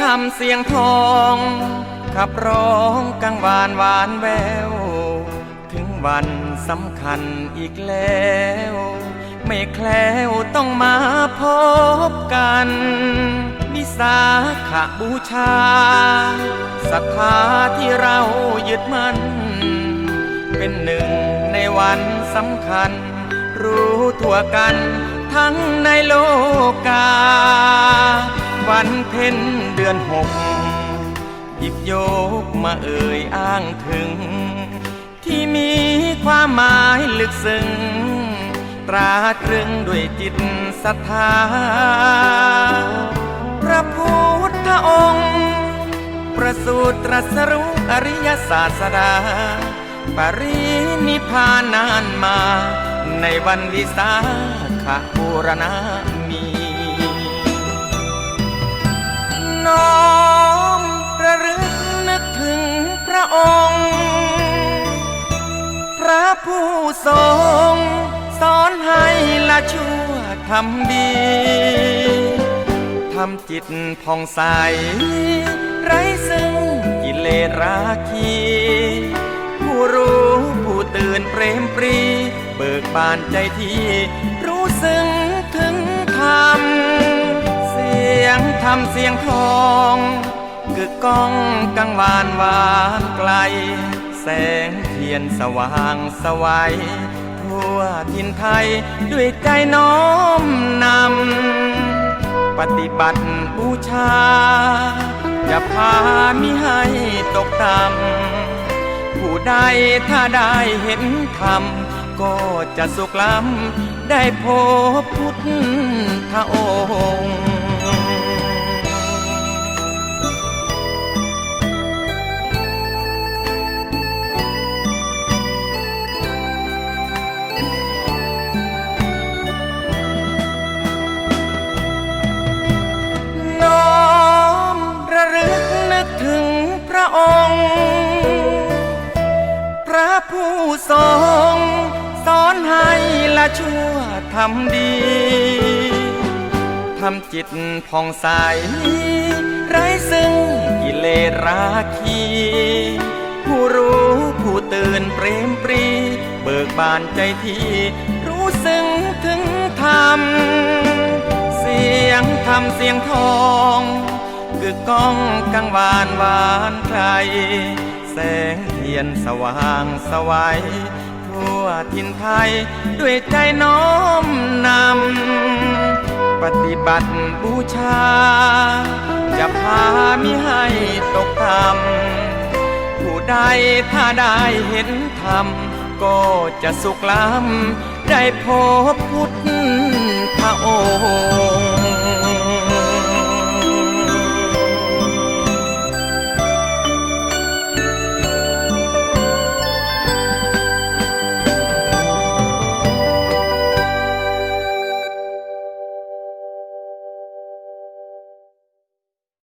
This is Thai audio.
ทำเสียงทอง ขับร้องกังวานหวานแวว ถึงวันสำคัญอีกแล้ว ไม่แคล้วต้องมาพบกันวิสาขบูชาศรัทธาที่เรายึดมั่น เป็นหนึ่งในวันสำคัญ รู้ทั่วกันทั้งในโลกา วันเพ็ญเดือนหกหยิบยกมาเอ่ยอ้างถึง ที่มีความหมายลึกซึ้งตราตรึงด้วยจิตศรัทธา พระพุทธองค์ ประสูตรตรัสรู้อริยศาสดา ปรินิพานานมา ในวันวิสาขบูรณา น้อมระลึกนึกถึงพระองค์ พระผู้ทรงสอนให้ละชั่วทำดี ทำจิตผ่องใส ไร้ซึ่งกิเลสราคี ผู้รู้ผู้ตื่นเปรมปรี เบิกบานใจที่รู้ซึ้งถึงธรรม ยงธรรมเสียงทองกึกก้องกังวานหวานไกล แสงเทียนสว่างสวัยทั่วทินไทยด้วยใจน้อมนำ ปฏิบัติบูชา จะพามิให้ตกต่ำผู้ใดถ้าได้เห็นธรรมก็จะสุขล้ำได้พบพุทธองค์ ผู้ทรงสอนให้ละชั่วทำดี ทำจิตผ่องใส ไร้ซึ่งกิเลสราคี ผู้รู้ผู้ตื่นเปรมปรี เบิกบานใจที่รู้ซึ้งถึงธรรม เสียงธรรมเสียงทองกึกก้องกังวานหวานไกล แสงเทียนสว่างสวัยทั่วทินไทย ด้วยใจน้อมนำ ปฏิบัติบูชา จะพามิให้ตกต่ำผู้ใดถ้าได้เห็นธรรม ก็จะสุขล้ำได้พบพุทธองค์